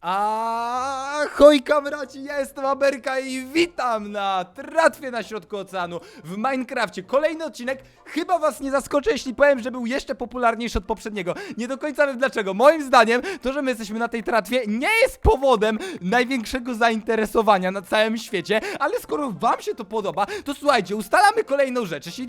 Ahoj kamraci, ja jestem Ameryka i witam na tratwie na środku oceanu w Minecrafcie. Kolejny odcinek, chyba was nie zaskoczę, jeśli powiem, że był jeszcze popularniejszy od poprzedniego. Nie do końca wiem dlaczego. Moim zdaniem to, że my jesteśmy na tej tratwie nie jest powodem największego zainteresowania na całym świecie, ale skoro wam się to podoba, to słuchajcie, ustalamy kolejną rzecz. Jeśli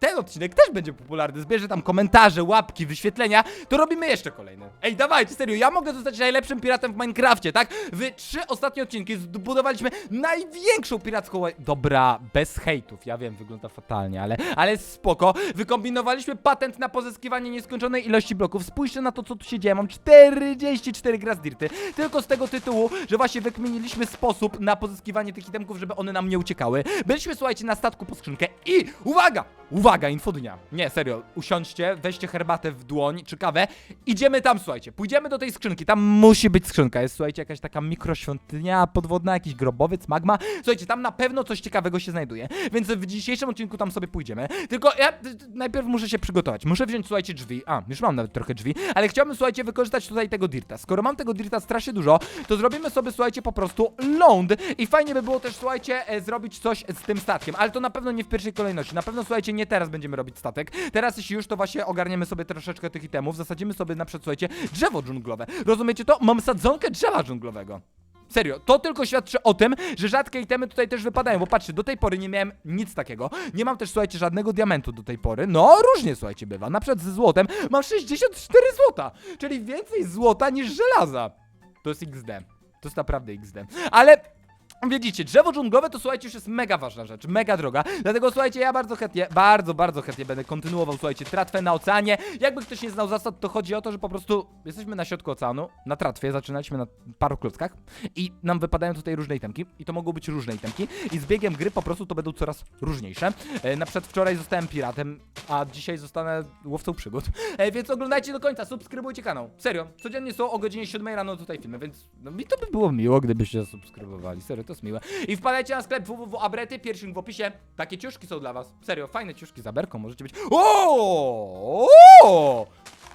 ten odcinek też będzie popularny, zbierze tam komentarze, łapki, wyświetlenia, to robimy jeszcze kolejny. Ej, dawajcie, serio, ja mogę zostać najlepszym piratem w Minecrafcie, tak? W trzy ostatnie odcinki zbudowaliśmy największą piracką... Dobra, bez hejtów, ja wiem, wygląda fatalnie, ale, ale spoko. Wykombinowaliśmy patent na pozyskiwanie nieskończonej ilości bloków. Spójrzcie na to, co tu się dzieje, mam 44 Grasdirty, tylko z tego tytułu, że właśnie wykminiliśmy sposób na pozyskiwanie tych itemków, żeby one nam nie uciekały. Byliśmy, słuchajcie, na statku po skrzynkę i uwaga! Uwaga, info dnia. Nie, serio, usiądźcie, weźcie herbatę w dłoń czy kawę. Idziemy tam, słuchajcie. Pójdziemy do tej skrzynki. Tam musi być skrzynka. Jest, słuchajcie, jakaś taka mikroświątynia podwodna, jakiś grobowiec, magma. Słuchajcie, tam na pewno coś ciekawego się znajduje. Więc w dzisiejszym odcinku tam sobie pójdziemy. Tylko ja najpierw muszę się przygotować. Muszę wziąć, słuchajcie, drzwi. A, już mam nawet trochę drzwi, ale chciałbym, słuchajcie, wykorzystać tutaj tego dirta. Skoro mam tego dirta strasznie dużo, to zrobimy sobie, słuchajcie, po prostu ląd. I fajnie by było też, słuchajcie, e, zrobić coś z tym statkiem. Ale to na pewno nie w pierwszej kolejności. Na pewno, słuchajcie, nie teraz będziemy robić statek. Teraz, jeśli już, to właśnie ogarniemy sobie troszeczkę tych itemów. Zasadzimy sobie na przykład, słuchajcie, drzewo dżunglowe. Rozumiecie to? Mam sadzonkę drzewa dżunglowego. Serio, to tylko świadczy o tym, że rzadkie itemy tutaj też wypadają, bo patrzcie, do tej pory nie miałem nic takiego. Nie mam też, słuchajcie, żadnego diamentu do tej pory. No, różnie, słuchajcie, bywa. Na przykład ze złotem mam 64 złota, czyli więcej złota niż żelaza. To jest XD. To jest naprawdę XD. Ale Wiedzicie, drzewo dżunglowe to słuchajcie już jest mega ważna rzecz, mega droga. Dlatego słuchajcie, ja bardzo chętnie, bardzo, bardzo chętnie będę kontynuował, słuchajcie, tratwę na oceanie. Jakby ktoś nie znał zasad, to chodzi o to, że po prostu jesteśmy na środku oceanu, na tratwie, zaczynaliśmy na paru klockach i nam wypadają tutaj różne itemki i to mogą być różne itemki i z biegiem gry po prostu to będą coraz różniejsze. E, na przykład wczoraj zostałem piratem, a dzisiaj zostanę łowcą przygód. E, więc oglądajcie do końca, subskrybujcie kanał. Serio, codziennie są o godzinie 7 rano tutaj filmy, więc no, mi to by było miło, gdybyście subskrybowali. Serio, to jest miłe. I wpadajcie na sklep www.abrety, link w opisie. Takie ciuszki są dla was. Serio, fajne ciuszki za berką możecie być. O! o!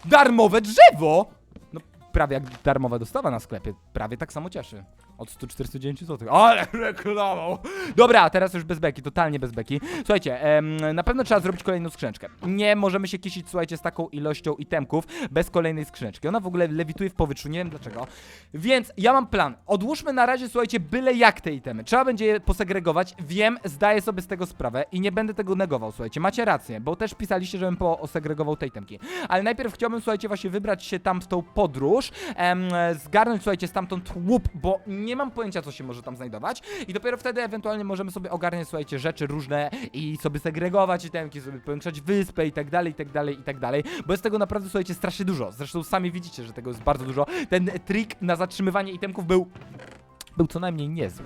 Darmowe drzewo! No, prawie jak darmowa dostawa na sklepie. Prawie tak samo cieszy. Od 149 zł. Ale reklamą! Dobra, teraz już bez beki, totalnie bez beki. Słuchajcie, em, na pewno trzeba zrobić kolejną skrzyneczkę. Nie możemy się kisić, słuchajcie, z taką ilością itemków bez kolejnej skrzyneczki. Ona w ogóle lewituje w powietrzu, nie wiem dlaczego. Więc ja mam plan. Odłóżmy na razie, słuchajcie, byle jak te itemy. Trzeba będzie je posegregować. Wiem, zdaję sobie z tego sprawę i nie będę tego negował, słuchajcie. Macie rację, bo też pisaliście, żebym posegregował te itemki. Ale najpierw chciałbym, słuchajcie, właśnie wybrać się tam w tą podróż, em, zgarnąć, słuchajcie, stamtąd łup, bo nie mam pojęcia, co się może tam znajdować. I dopiero wtedy ewentualnie możemy sobie ogarniać, słuchajcie, rzeczy różne i sobie segregować itemki, sobie powiększać wyspę i tak dalej, i tak dalej, i tak dalej. Bo jest tego naprawdę, słuchajcie, strasznie dużo. Zresztą sami widzicie, że tego jest bardzo dużo. Ten trik na zatrzymywanie itemków był był co najmniej niezły.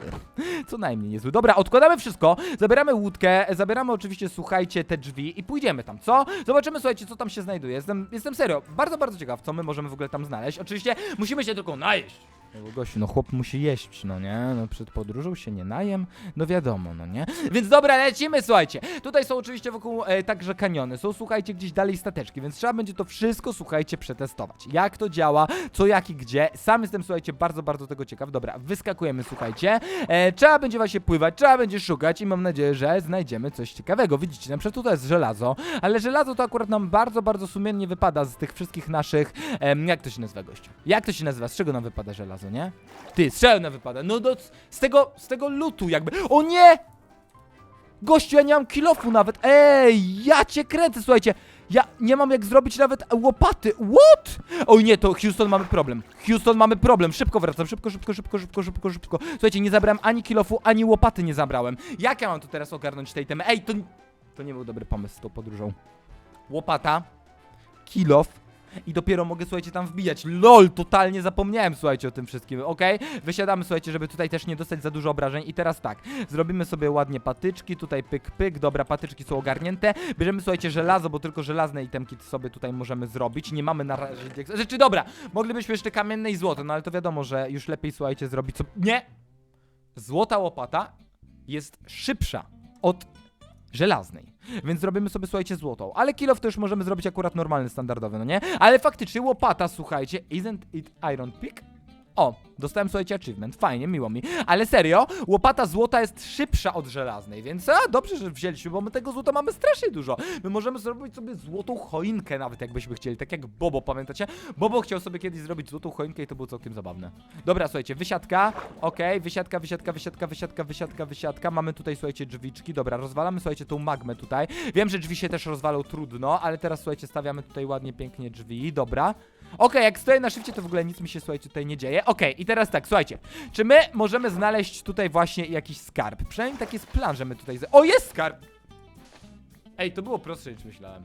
Co najmniej niezły. Dobra, odkładamy wszystko, zabieramy łódkę, zabieramy oczywiście, słuchajcie, te drzwi i pójdziemy tam, co? Zobaczymy, słuchajcie, co tam się znajduje. Jestem, jestem serio, bardzo, bardzo ciekaw, co my możemy w ogóle tam znaleźć. Oczywiście musimy się tylko najeść. No gościu, no chłop musi jeść, no nie? No przed podróżą się nie najem, no wiadomo, no nie? Więc dobra, lecimy, słuchajcie. Tutaj są oczywiście wokół e, także kaniony, są, słuchajcie, gdzieś dalej stateczki, więc trzeba będzie to wszystko, słuchajcie, przetestować. Jak to działa, co, jak i gdzie. Sam jestem, słuchajcie, bardzo, bardzo tego ciekaw. Dobra, wyskakujemy, słuchajcie. E, trzeba będzie właśnie pływać, trzeba będzie szukać i mam nadzieję, że znajdziemy coś ciekawego. Widzicie, na przykład tutaj jest żelazo, ale żelazo to akurat nam bardzo, bardzo sumiennie wypada z tych wszystkich naszych, jak to się nazywa, gościu? Jak to się nazywa? Z czego nam wypada żelazo, nie? Ty, strzelne wypada. No do, z tego, z tego lutu jakby. O nie! Gościu, ja nie mam kilofu nawet. Ej, ja cię kręcę, słuchajcie. Ja nie mam jak zrobić nawet łopaty. What? Oj nie, to Houston mamy problem. Houston mamy problem. Szybko wracam, szybko, szybko, szybko, szybko, szybko, szybko. Słuchajcie, nie zabrałem ani kilofu, ani łopaty nie zabrałem. Jak ja mam tu teraz ogarnąć tej temy? Ej, to, to nie był dobry pomysł z tą podróżą. Łopata, kilof, i dopiero mogę, słuchajcie, tam wbijać. LOL, totalnie zapomniałem, słuchajcie, o tym wszystkim, okej? Wysiadamy, słuchajcie, żeby tutaj też nie dostać za dużo obrażeń. I teraz tak, zrobimy sobie ładnie patyczki, tutaj pyk, pyk, dobra, patyczki są ogarnięte. Bierzemy, słuchajcie, żelazo, bo tylko żelazne itemki sobie tutaj możemy zrobić. Nie mamy na razie... Rzeczy, dobra, moglibyśmy jeszcze kamienne i złoto, no ale to wiadomo, że już lepiej, słuchajcie, zrobić co... Nie! Złota łopata jest szybsza od żelaznej. Więc zrobimy sobie, słuchajcie, złotą. Ale kilof to już możemy zrobić akurat normalny, standardowy, no nie? Ale faktycznie łopata, słuchajcie, isn't it iron pick? O, dostałem, słuchajcie, achievement. Fajnie, miło mi. Ale serio, łopata złota jest szybsza od żelaznej, więc a, dobrze, że wzięliśmy, bo my tego złota mamy strasznie dużo. My możemy zrobić sobie złotą choinkę nawet, jakbyśmy chcieli. Tak jak Bobo, pamiętacie? Bobo chciał sobie kiedyś zrobić złotą choinkę i to było całkiem zabawne. Dobra, słuchajcie, wysiadka. Okej, wysiadka, wysiadka, wysiadka, wysiadka, wysiadka, wysiadka. Mamy tutaj, słuchajcie, drzwiczki. Dobra, rozwalamy, słuchajcie, tą magmę tutaj. Wiem, że drzwi się też rozwalą trudno, ale teraz, słuchajcie, stawiamy tutaj ładnie, pięknie drzwi. Dobra. Okej, jak stoję na szybcie, to w ogóle nic mi się, słuchajcie, tutaj nie dzieje. Okej, i teraz tak, słuchajcie. Czy my możemy znaleźć tutaj właśnie jakiś skarb? Przynajmniej taki jest plan, że my tutaj... O, jest skarb! Ej, to było prostsze niż myślałem.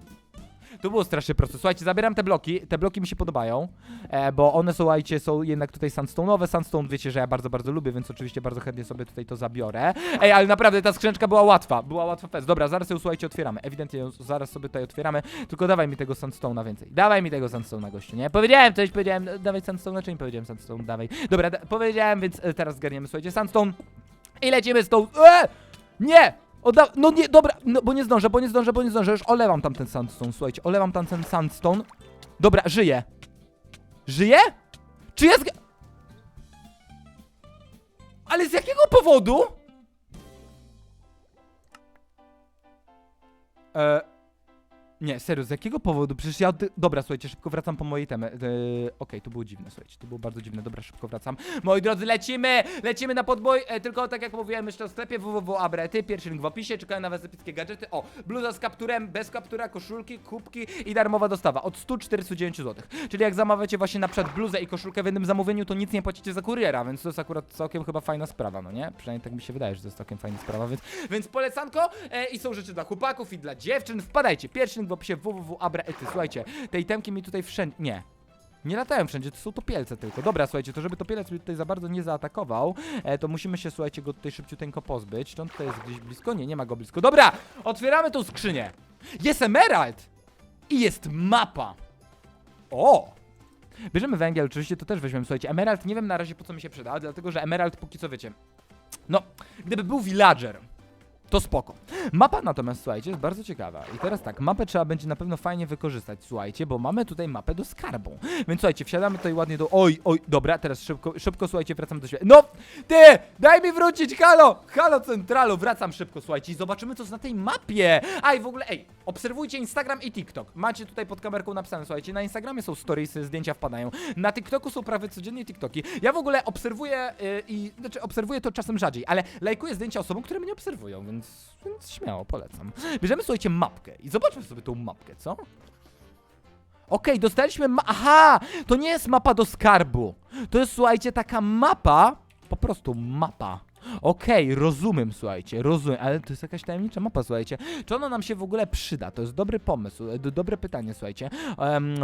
To było strasznie proste. Słuchajcie, zabieram te bloki. Te bloki mi się podobają, e, bo one, słuchajcie, są jednak tutaj sandstone'owe. Sandstone wiecie, że ja bardzo, bardzo lubię, więc oczywiście bardzo chętnie sobie tutaj to zabiorę. Ej, ale naprawdę ta skrzyneczka była łatwa. Była łatwa fest. Dobra, zaraz ją, słuchajcie, otwieramy. Ewidentnie ją zaraz sobie tutaj otwieramy. Tylko dawaj mi tego sandstone'a więcej. Dawaj mi tego sandstone'a, gościu, nie? Powiedziałem coś, powiedziałem, e, dawaj sandstone'a, czy nie powiedziałem sandstone? Dawaj. Dobra, da powiedziałem, więc e, teraz zgarniemy, słuchajcie, sandstone. I lecimy z tą... E! Nie! Odda no nie, dobra, no bo nie zdążę, bo nie zdążę, bo nie zdążę. Już olewam tam ten sandstone, słuchajcie, olewam tam ten sandstone. Dobra, żyje. Żyje? Czy jest... Ale z jakiego powodu? E... Nie, serio, z jakiego powodu? Przecież ja... Dobra, słuchajcie, szybko wracam po mojej temy. Eee, Okej, to było dziwne, słuchajcie, to było bardzo dziwne. Dobra, szybko wracam. Moi drodzy, lecimy! Lecimy na podbój, e, tylko tak jak mówiłem jeszcze w sklepie www.abrety, pierwszy link w opisie, czekają na was epickie gadżety. O, bluza z kapturem, bez kaptura, koszulki, kubki i darmowa dostawa od 149 zł. Czyli jak zamawiacie właśnie na przykład bluzę i koszulkę w jednym zamówieniu, to nic nie płacicie za kuriera, więc to jest akurat całkiem chyba fajna sprawa, no nie? Przynajmniej tak mi się wydaje, że to jest całkiem fajna sprawa, więc, więc polecanko e, i są rzeczy dla chłopaków i dla dziewczyn. Wpadajcie, pierwszy link w opisie www.abrety. Słuchajcie, te itemki mi tutaj wszędzie... Nie. Nie latają wszędzie, to są topielce tylko. Dobra, słuchajcie, to żeby topielec mnie tutaj za bardzo nie zaatakował, e, to musimy się, słuchajcie, go tutaj szybciuteńko pozbyć. Czy on tutaj jest gdzieś blisko? Nie, nie ma go blisko. Dobra, otwieramy tą skrzynię. Jest emerald! I jest mapa. O! Bierzemy węgiel, oczywiście to też weźmiemy, słuchajcie. Emerald nie wiem na razie po co mi się przyda, dlatego że emerald póki co wiecie. No, gdyby był villager, to spoko. Mapa natomiast, słuchajcie, jest bardzo ciekawa. I teraz tak, mapę trzeba będzie na pewno fajnie wykorzystać, słuchajcie, bo mamy tutaj mapę do skarbu. Więc słuchajcie, wsiadamy tutaj ładnie do... Oj, oj, dobra, teraz szybko, szybko, słuchajcie, wracam do świata. No, ty, daj mi wrócić, halo, halo centralu, wracam szybko, słuchajcie, i zobaczymy, co jest na tej mapie. A i w ogóle, ej, obserwujcie Instagram i TikTok. Macie tutaj pod kamerką napisane, słuchajcie, na Instagramie są storiesy, zdjęcia wpadają. Na TikToku są prawie codziennie TikToki. Ja w ogóle obserwuję yy, i, znaczy obserwuję to czasem rzadziej, ale lajkuję zdjęcia osobom, które mnie obserwują, więc, więc śmiało, polecam. Bierzemy, słuchajcie, mapkę i zobaczmy sobie tą mapkę, co? Okej, dostaliśmy ma- Aha! To nie jest mapa do skarbu. To jest, słuchajcie, taka mapa. Po prostu mapa. Okej, rozumiem, słuchajcie, rozumiem, ale to jest jakaś tajemnicza mapa, słuchajcie. Czy ona nam się w ogóle przyda? To jest dobry pomysł, e, dobre pytanie, słuchajcie.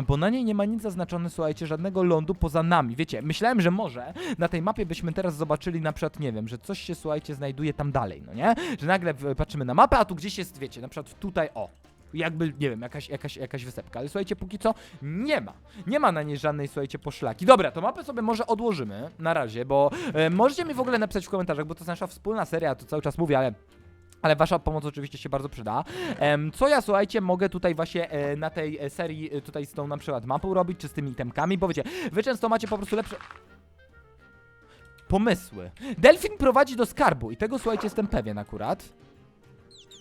Bo na niej nie ma nic zaznaczone, słuchajcie, żadnego lądu poza nami. Wiecie, myślałem, że może na tej mapie byśmy teraz zobaczyli na przykład, nie wiem, że coś się, słuchajcie, znajduje tam dalej, no nie? Że nagle patrzymy na mapę, a tu gdzieś jest, wiecie, na przykład tutaj, o, jakby, nie wiem, jakaś, jakaś, jakaś wysepka. Ale słuchajcie, póki co nie ma. Nie ma na niej żadnej, słuchajcie, poszlaki. Dobra, to mapę sobie może odłożymy na razie, bo e, możecie mi w ogóle napisać w komentarzach, bo to jest nasza wspólna seria, to cały czas mówię, ale ale wasza pomoc oczywiście się bardzo przyda. Co ja, słuchajcie, mogę tutaj właśnie e, na tej e, serii e, tutaj z tą na przykład mapą robić, czy z tymi itemkami, bo wiecie, wy często macie po prostu lepsze... Pomysły. Delfin prowadzi do skarbu i tego, słuchajcie, jestem pewien akurat.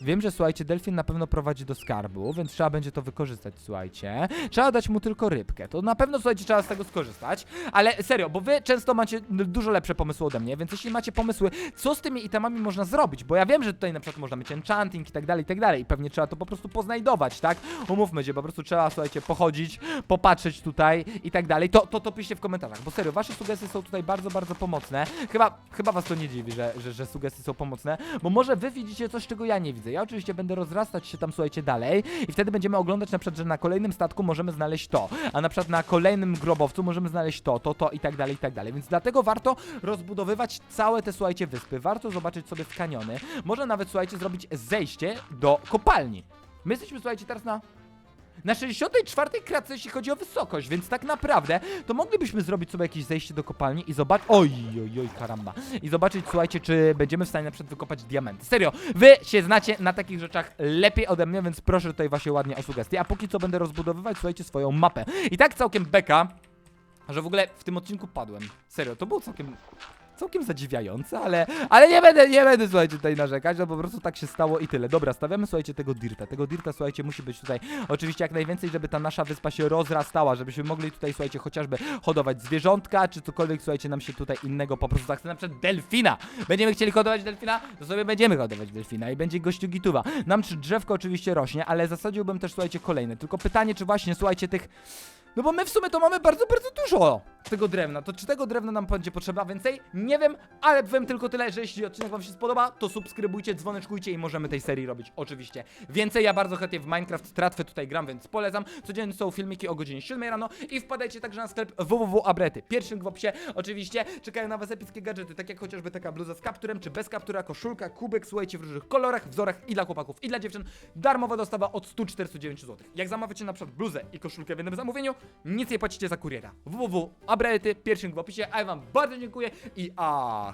Wiem, że słuchajcie, delfin na pewno prowadzi do skarbu, więc trzeba będzie to wykorzystać, słuchajcie. Trzeba dać mu tylko rybkę. To na pewno, słuchajcie, trzeba z tego skorzystać. Ale serio, bo wy często macie dużo lepsze pomysły ode mnie, więc jeśli macie pomysły, co z tymi itemami można zrobić, bo ja wiem, że tutaj na przykład można mieć enchanting i tak dalej, i tak dalej. I pewnie trzeba to po prostu poznajdować, tak? Umówmy się, po prostu trzeba, słuchajcie, pochodzić, popatrzeć tutaj i tak dalej. To, to, to piszcie w komentarzach, bo serio, wasze sugestie są tutaj bardzo, bardzo pomocne. Chyba, chyba was to nie dziwi, że, że, że sugestie są pomocne, bo może wy widzicie coś, czego ja nie widzę. Ja oczywiście będę rozrastać się tam, słuchajcie, dalej i wtedy będziemy oglądać na przykład, że na kolejnym statku możemy znaleźć to, a na przykład na kolejnym grobowcu możemy znaleźć to, to, to i tak dalej, i tak dalej. Więc dlatego warto rozbudowywać całe te, słuchajcie, wyspy. Warto zobaczyć sobie w kaniony. Może nawet, słuchajcie, zrobić zejście do kopalni. My jesteśmy, słuchajcie, teraz na na 64 kratce, jeśli chodzi o wysokość, więc tak naprawdę to moglibyśmy zrobić sobie jakieś zejście do kopalni i zobaczyć. Oj, oj, oj, karamba. I zobaczyć, słuchajcie, czy będziemy w stanie na przykład wykopać diamenty. Serio, wy się znacie na takich rzeczach lepiej ode mnie, więc proszę tutaj właśnie ładnie o sugestie. A póki co będę rozbudowywać, słuchajcie, swoją mapę. I tak całkiem beka. że w ogóle w tym odcinku padłem. Serio, to było całkiem całkiem zadziwiające, ale, ale nie będę, nie będę, słuchajcie, tutaj narzekać, no po prostu tak się stało i tyle. Dobra, stawiamy, słuchajcie, tego dirta. Tego dirta, słuchajcie, musi być tutaj oczywiście jak najwięcej, żeby ta nasza wyspa się rozrastała, żebyśmy mogli tutaj, słuchajcie, chociażby hodować zwierzątka, czy cokolwiek, słuchajcie, nam się tutaj innego po prostu tak chce, na przykład delfina. Będziemy chcieli hodować delfina, to sobie będziemy hodować delfina i będzie gościu gituwa. Nam czy drzewko oczywiście rośnie, ale zasadziłbym też, słuchajcie, kolejne. Tylko pytanie, czy właśnie, słuchajcie, tych no bo my w sumie to mamy bardzo, bardzo dużo tego drewna. To czy tego drewna nam będzie potrzeba więcej? Nie wiem, ale powiem tylko tyle, że jeśli odcinek wam się spodoba, to subskrybujcie, dzwoneczkujcie i możemy tej serii robić oczywiście więcej. Ja bardzo chętnie w Minecraft tratwę tutaj gram, więc polecam. Codziennie są filmiki o godzinie 7 rano i wpadajcie także na sklep www.abrety. Pierwszy w opisie. Oczywiście czekają na was epickie gadżety, tak jak chociażby taka bluza z kapturem, czy bez kaptura, koszulka, kubek, słuchajcie, w różnych kolorach, wzorach i dla chłopaków, i dla dziewczyn. Darmowa dostawa od 149 zł. Jak zamawiacie na przykład bluzę i koszulkę w jednym zamówieniu, nic nie płacicie za kuriera. www.abrety, pierwszy link w opisie, a ja wam bardzo dziękuję i a